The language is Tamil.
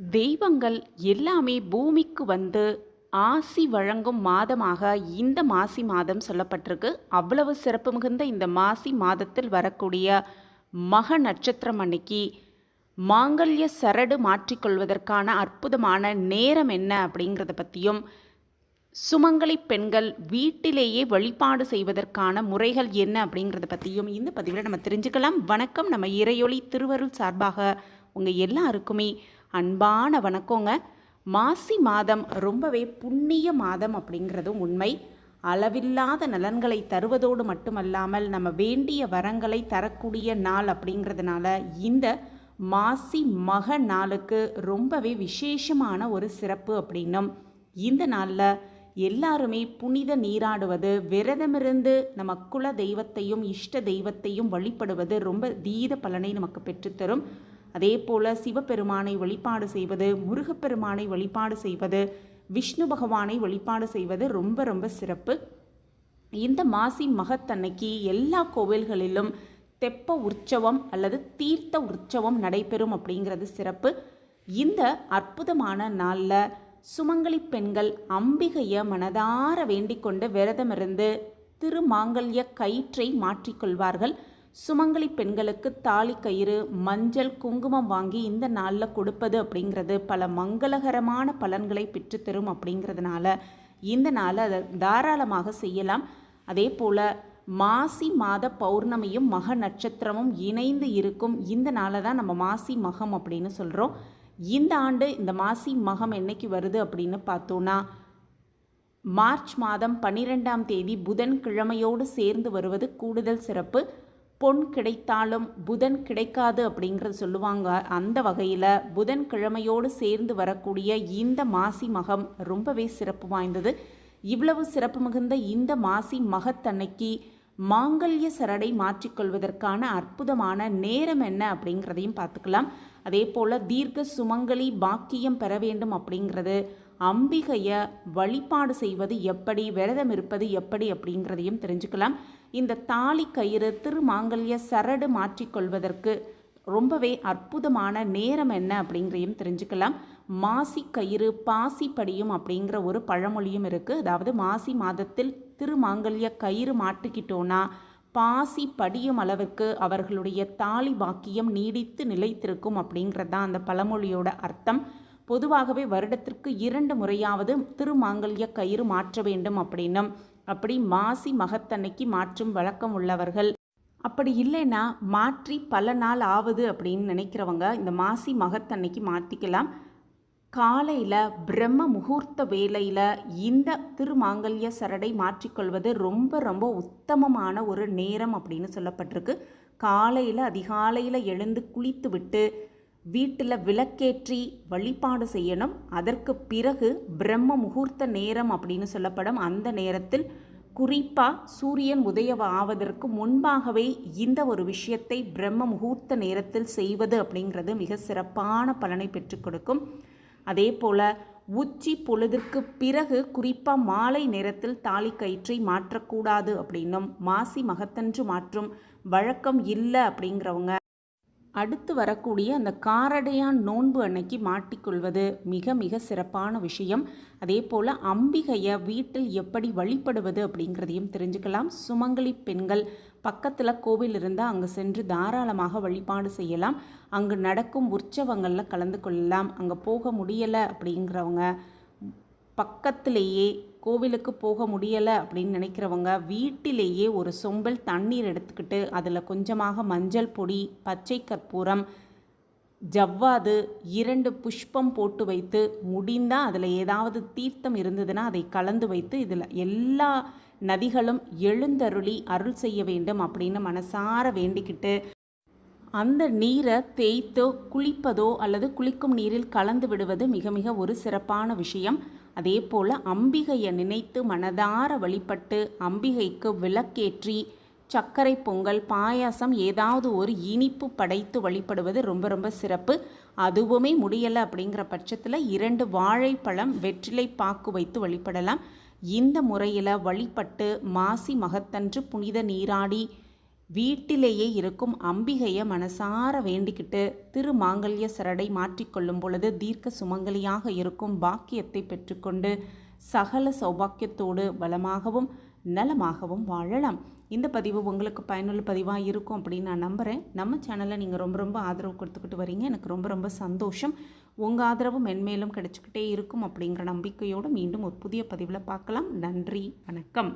தெய்வங்கள் எல்லாமே பூமிக்கு வந்து ஆசி வழங்கும் மாதமாக இந்த மாசி மாதம் சொல்லப்பட்டிருக்கு. அவ்வளவு சிறப்பு மிகுந்த இந்த மாசி மாதத்தில் வரக்கூடிய மக நட்சத்திரம் அன்னைக்கு மாங்கல்ய சரடு மாற்றிக்கொள்வதற்கான அற்புதமான நேரம் என்ன அப்படிங்கிறத பற்றியும் சுமங்கலி பெண்கள் வீட்டிலேயே வழிபாடு செய்வதற்கான முறைகள் என்ன அப்படிங்கிறத பற்றியும் இந்த பதிவில் நம்ம தெரிஞ்சுக்கலாம். வணக்கம். நம்ம இறையொளி திருவருள் சார்பாக உங்கள் எல்லாருக்குமே அன்பான வணக்கங்க. மாசி மாதம் ரொம்பவே புண்ணிய மாதம் அப்படிங்கிறதும் உண்மை. அளவில்லாத நலன்களை தருவதோடு மட்டுமல்லாமல் நம்ம வேண்டிய வரங்களை தரக்கூடிய நாள் அப்படிங்கிறதுனால இந்த மாசி மக நாளுக்கு ரொம்பவே விசேஷமான ஒரு சிறப்பு அப்படின்னும். இந்த நாளில் எல்லாருமே புனித நீராடுவது விரதமிருந்து நம்ம குல தெய்வத்தையும் இஷ்ட தெய்வத்தையும் வழிபடுவது ரொம்ப தீத பலனை நமக்கு பெற்றுத்தரும். அதே போல சிவபெருமானை வழிபாடு செய்வது முருகப்பெருமானை வழிபாடு செய்வது விஷ்ணு பகவானை வழிபாடு செய்வது ரொம்ப ரொம்ப சிறப்பு. இந்த மாசி மகத்தன்னைக்கு எல்லா கோவில்களிலும் தெப்ப உற்சவம் அல்லது தீர்த்த உற்சவம் நடைபெறும் அப்படிங்கிறது சிறப்பு. இந்த அற்புதமான நாளில் சுமங்கலி பெண்கள் அம்பிகையை மனதார வேண்டிக்கொண்டு விரதமிருந்து திருமாங்கல்ய கயிற்றை மாற்றிக்கொள்வார்கள் சுமங்கலி பெண்களுக்கு தாலி கயிறு மஞ்சள் குங்குமம் வாங்கி இந்த நாளில் கொடுப்பது அப்படிங்கிறது பல மங்களகரமான பலன்களை பெற்றுத்தரும் அப்படிங்கிறதுனால இந்த நாளை அதை தாராளமாக செய்யலாம். அதே போல் மாசி மாத பௌர்ணமியும் மக நட்சத்திரமும் இணைந்து இருக்கும் இந்த நாளை தான் நம்ம மாசி மகம் அப்படின்னு சொல்கிறோம் இந்த ஆண்டு இந்த மாசி மகம் என்னைக்கு வருது அப்படின்னு பார்த்தோன்னா மார்ச் மாதம் பன்னிரெண்டாம் தேதி புதன் கிழமையோடு சேர்ந்து வருவது கூடுதல் சிறப்பு. பொன் கிடைத்தாலும் புதன் கிடைக்காது அப்படிங்கிறது சொல்லுவாங்க. அந்த வகையில் புதன் கிழமையோடு சேர்ந்து வரக்கூடிய இந்த மாசி மகம் ரொம்பவே சிறப்பு வாய்ந்தது. இவ்வளவு சிறப்பு மிகுந்த இந்த மாசி மகத்தன்னைக்கு மாங்கல்ய சரடை மாற்றிக்கொள்வதற்கான அற்புதமான நேரம் என்ன அப்படிங்கிறதையும் பார்த்துக்கலாம். அதே போல் தீர்க்க சுமங்கலி பாக்கியம் பெற வேண்டும் அப்படிங்கிறது அம்பிகையை வழிபாடு செய்வது எப்படி விரதம் இருப்பது எப்படி அப்படிங்கிறதையும் தெரிஞ்சுக்கலாம். இந்த தாலி கயிறு திருமாங்கல்ய சரடு மாற்றிக்கொள்வதற்கு ரொம்பவே அற்புதமான நேரம் என்ன அப்படிங்கிறதையும் தெரிஞ்சுக்கலாம். மாசி கயிறு பாசி படியும் அப்படிங்கிற ஒரு பழமொழியும் இருக்குது அதாவது மாசி மாதத்தில் திருமாங்கல்ய கயிறு மாட்டிக்கிட்டோன்னா பாசி படியும் அளவிற்கு அவர்களுடைய தாலி பாக்கியம் நீடித்து நிலைத்திருக்கும் அப்படிங்கிறது தான் அந்த பழமொழியோட அர்த்தம். பொதுவாகவே வருடத்திற்கு இரண்டு முறையாவது திருமாங்கல்ய கயிறு மாற்ற வேண்டும் அப்படின்னும். அப்படி மாசி மகத்தன்னைக்கு மாற்றும் வழக்கம் உள்ளவர்கள். அப்படி இல்லைன்னா மாற்றி பல நாள் ஆகுது அப்படின்னு நினைக்கிறவங்க இந்த மாசி மகத்தன்னைக்கு மாற்றிக்கலாம் காலையில் பிரம்ம முகூர்த்த வேலையில் இந்த திருமாங்கல்ய சரடை மாற்றிக்கொள்வது ரொம்ப ரொம்ப உத்தமமான ஒரு நேரம் அப்படின்னு சொல்லப்பட்டிருக்கு. காலையில் அதிகாலையில் எழுந்து குளித்து விட்டு வீட்டில் விளக்கேற்றி வழிபாடு செய்யணும். அதற்கு பிறகு பிரம்ம முகூர்த்த நேரம் அப்படின்னு சொல்லப்படும். அந்த நேரத்தில் குறிப்பாக சூரியன் உதயம் ஆவதற்கு முன்பாகவே இந்த ஒரு விஷயத்தை பிரம்ம முகூர்த்த நேரத்தில் செய்வது அப்படிங்கிறது மிக சிறப்பான பலனை பெற்றுக் கொடுக்கும். அதே போல் உச்சி பொழுதிற்கு பிறகு குறிப்பாக மாலை நேரத்தில் தாலி கயிற்றை மாற்றக்கூடாது அப்படின்னும். மாசி மகத்தன்று மாற்றும் வழக்கம் இல்லை அப்படிங்கிறவங்க அடுத்து வரக்கூடிய அந்த காரடையான் நோன்பு அன்னைக்கு மாட்டிக்கொள்வது மிக மிக சிறப்பான விஷயம். அதே போல் அம்பிகையை வீட்டில் எப்படி வழிபடுவது அப்படிங்கிறதையும் தெரிஞ்சுக்கலாம். சுமங்கலி பெண்கள் பக்கத்தில் கோவில் இருந்தால் அங்கே சென்று தாராளமாக வழிபாடு செய்யலாம். அங்கு நடக்கும் உற்சவங்களில் கலந்து கொள்ளலாம். அங்கே போக முடியலை அப்படிங்கிறவங்க பக்கத்திலேயே கோவிலுக்கு போக முடியலை அப்படின்னு நினைக்கிறவங்க வீட்டிலேயே ஒரு சொம்பல் தண்ணீர் எடுத்துக்கிட்டு அதில் கொஞ்சமாக மஞ்சள் பொடி பச்சை கற்பூரம் ஜவ்வாது இரண்டு புஷ்பம் போட்டு வைத்து முடிந்தால் அதில் ஏதாவது தீர்த்தம் இருந்ததுன்னா அதை கலந்து வைத்து இதில் எல்லா நதிகளும் எழுந்தருளி அருள் செய்ய வேண்டும் அப்படின்னு மனசார வேண்டிக்கிட்டு அந்த நீரை தேய்த்தோ குளிப்பதோ அல்லது குளிக்கும் நீரில் கலந்து விடுவது மிக மிக ஒரு சிறப்பான விஷயம். அதே போல் அம்பிகையை நினைத்து மனதார வழிபட்டு அம்பிகைக்கு விளக்கேற்றி சர்க்கரை பொங்கல் பாயாசம் ஏதாவது ஒரு இனிப்பு படைத்து வழிபடுவது ரொம்ப ரொம்ப சிறப்பு. அதுவுமே முடியலை அப்படிங்கிற பட்சத்தில் இரண்டு வாழைப்பழம் வெற்றிலை பாக்கு வைத்து வழிபடலாம். இந்த முறையில் வழிபட்டு மாசி மகத்தன்று புனித நீராடி வீட்டிலேயே இருக்கும் அம்பிகையை மனசார வேண்டிக்கிட்டு திருமாங்கல்ய சரடை மாற்றிக்கொள்ளும் பொழுது தீர்க்க சுமங்கலியாக இருக்கும் பாக்கியத்தை பெற்றுக்கொண்டு சகல சௌபாக்கியத்தோடு பலமாகவும் நலமாகவும் வாழலாம். இந்த பதிவு உங்களுக்கு பயனுள்ள பதிவாக இருக்கும் அப்படின்னு நான் நம்புகிறேன் நம்ம சேனலை நீங்கள் ரொம்ப ரொம்ப ஆதரவு கொடுத்துக்கிட்டு வரீங்க. எனக்கு ரொம்ப ரொம்ப சந்தோஷம். உங்கள் ஆதரவு மென்மேலும் கிடைச்சிக்கிட்டே இருக்கும் அப்படிங்கிற நம்பிக்கையோடு மீண்டும் ஒரு புதிய பதிவில் பார்க்கலாம். நன்றி. வணக்கம்.